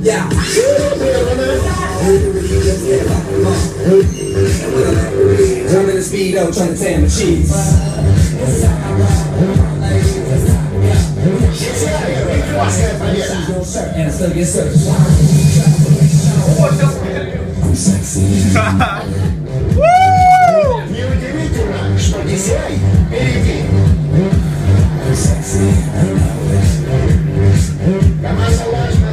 Yeah. Jumping the speedo, trying to tan my cheeks. Yes, sir. Yes, sir. Sexy. Mil demitidos, policiais, periquim. Sexy. Da massa lógica.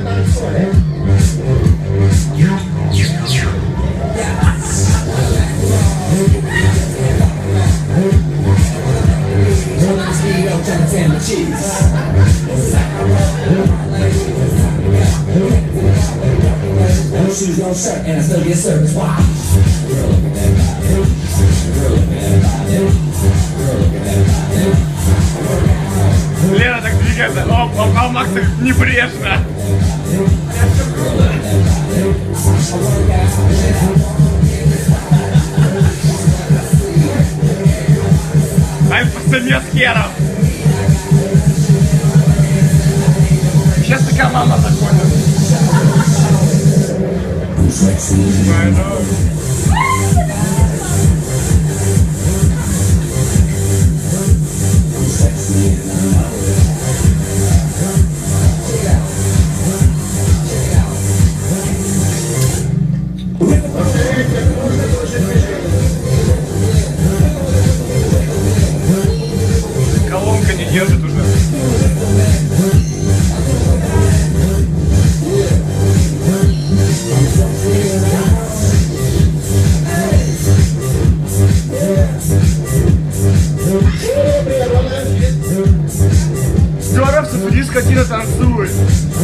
Cheese. No shoes, no shirt, and I still get service. Why? Лера так двигается, оп, оп, а Макс так небрежно. Ай, пацане Колонка не держит уже. pursue.